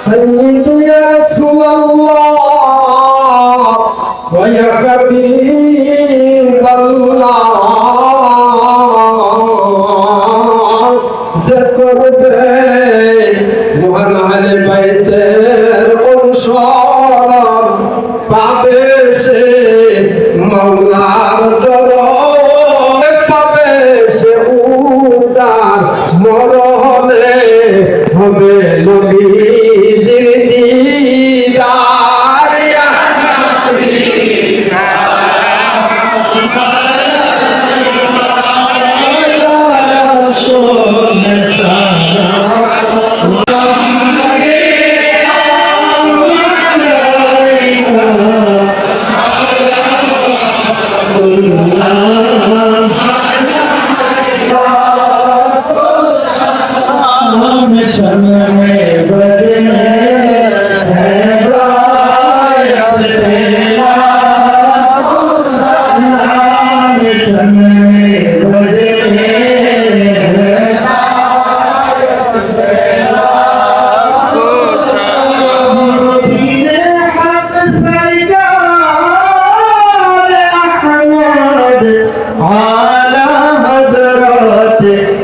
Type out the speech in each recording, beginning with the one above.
سيد يا رسول الله ويا حبيب الله ذكر بين মহান আলে বাইতের অনুসরণ পাবে সে মৌলার দরবারে পাবে সে উদার মরহলে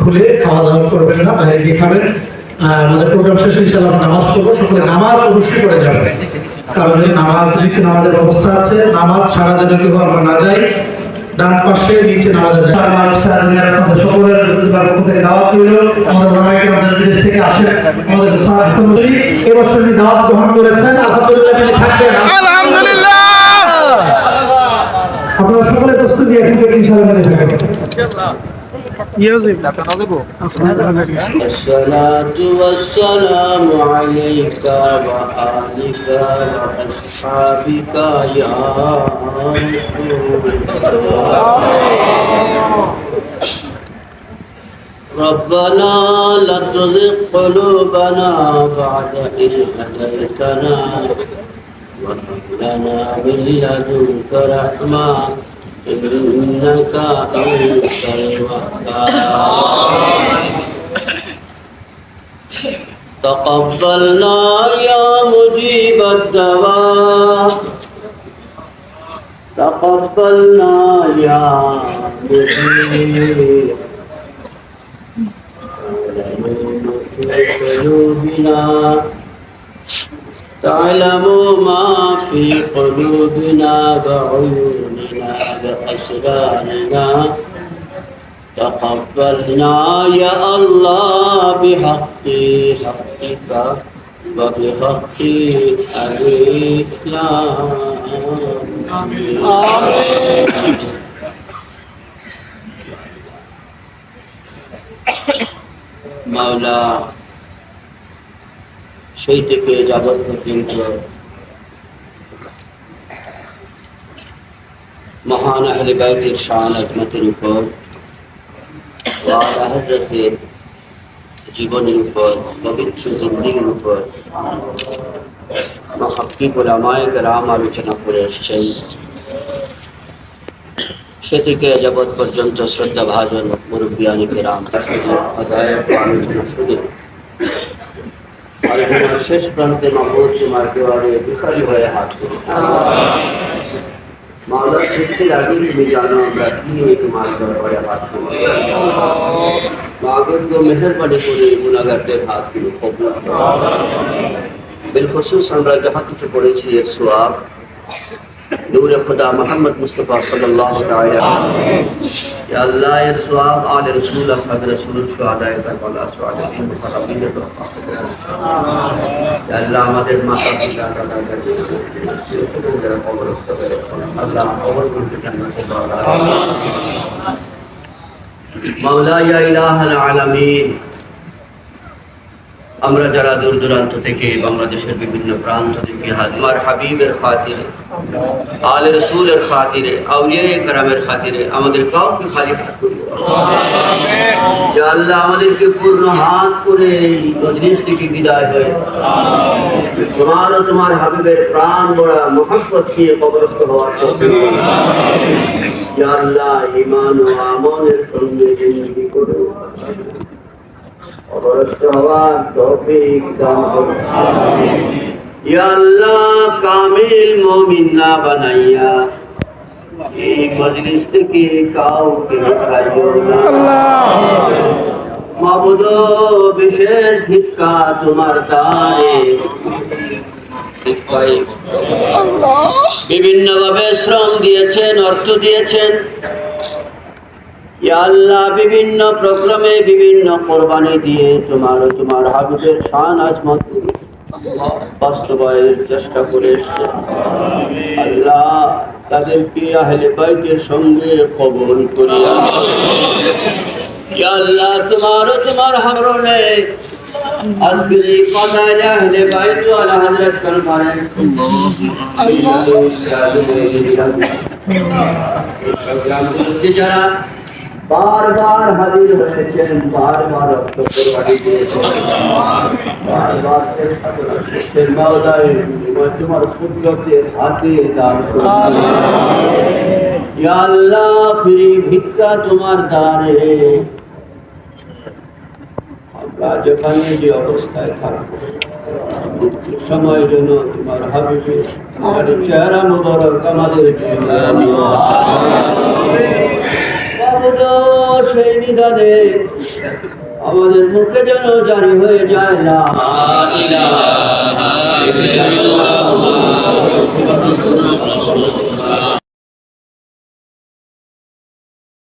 খুলে খাওয়া দাওয়া করবেন না, বাইরে গিয়ে খাবেন। আর আমাদের প্রোগ্রাম শেষে ইনশাআল্লাহ আমরা নামাজ পড়ব, সকলে নামাজ অবশ্যই পড়ে যাবেন। কারণ এই নামাজ, নিচে নামাজের ব্যবস্থা আছে, নামাজ ছাড়া যেন কেউ আমরা না যাই, ডান পাশে, নিচে নামাজ যায় সকলের পক্ষ থেকে দাওয়াত রইল আমাদের ওলামায়ে আমাদের বিদেশ থেকে আসেন আমাদের এবছর দাওয়াত গ্রহণ করেছেন, আলহামদুলিল্লাহ তিনি থাকবেন। প্রস্তুতি এখন থেকে ইনশাআল্লাহ মেনে থাকবেন الصلاة والسلام عليك وآلك وأصحابك يا رسول الله ربنا لا تزغ قلوبنا بعد إذ هديتنا وهب لنا من لدنك رحمة إنك أنت الوهاب تقبلنا يا مجيب الدواء تقبلنا يا مجيب تعلم في قلوبنا تعلم ما في قلوبنا وعيوننا وأسرارنا تقبلنا يا الله بحق حقك وبحق الإسلام آمين মাওলা সেই থেকে যাবত পর্যন্ত মহান আহলে বাইতের শান আজমতের উপর হজরতের জীবনের উপর, পবিত্র জিন্দিগির উপর মহাক্কিব ওলামায়ে কেরাম আলোচনা করে এসছেন। সে থেকে যাবৎ পর্যন্ত শ্রদ্ধা ভাজন মুরব্বিয়ানি কেরাম আলোচনা শুনে আলোচনার শেষ প্রান্তে মাহবুব তোমার দেওয়ারে হয়ে হাত করি মাওলা সৃষ্টির আগে তুমি জানো আমরা কি নিয়ে তোমার দরবারে হাত করি মাগর তো মেহরবানি করে গুণাগারদের হাতগুলো কবুল বিলখসুস আমরা যাহা কিছু করেছি এর সোয়াব। নূরে খুদা মোহাম্মদ মুস্তফা সাল্লাল্লাহু তাআলা ইয়া আল্লাহ এর সোয়াব আলে রাসূল আসহাব রাসূল শুহাদায়ে কারবালা শুহাদায়ে মুকাররাবিন ইয়া আল্লাহ আমাদের মাতা পিতা দাদা দাদি যারা কবরস্থ হয়ে আল্লাহ কবরগুলোকে জান্নাতে দাও মাওলা ইয়া ইলাহাল আলামিন আমরা যারা দূর দূরান্ত থেকে বাংলাদেশের বিভিন্ন প্রান্ত থেকে হাজমার হাবিবের খাতিরে আল রসুলের খাতিরে আউলিয়া কারামের খাতিরে আমাদের কাউকে খালি হাত আল্লাহ আমাদেরকে পূর্ণ হাত করে মজলিস থেকে বিদায় হয়ে। তোমার ও তোমার হাবিবের প্রাণ বড়া মোহাম্মত নিয়ে কবরস্থ হওয়ার আল্লাহ ঈমান ও আমলের সঙ্গে জিন্দগি করো কবরস্থ হওয়ার তৌফিক দান করো। ইয়া আল্লাহ কামিল মুমিন না বানাইয়া এই মজলিস থেকে কাউকে হারাইও না। মাবুদ বিশেষ ভিক্ষা তোমার দ্বারে বিভিন্ন ভাবে শ্রম দিয়েছেন অর্থ দিয়েছেন। আল্লাহ বিভিন্ন প্রোগ্রামে বিভিন্ন কোরবানি দিয়ে তোমার তোমার হাবিবের শান আজমত বাস্তবায়নের চেষ্টা করে এসছে আল্লাহ তাদেরকে আহলে বাইতের সঙ্গে কবল করিয়া আল্লাহ তোমার তোমার হামরনে আজকে যে কথায় আহলে বাইত আলা হযরত কনফারেন্স প্রোগ্রামগুলোতে যারা বারবার হাজির হয়েছেন, বারবার তোমার আমরা যেখানে যে অবস্থায় থাকব সময় যেন তোমার হাবিবে চেহারা মুবারক আমাদের আমাদের মুখে যেন জারি হয়ে যায় না।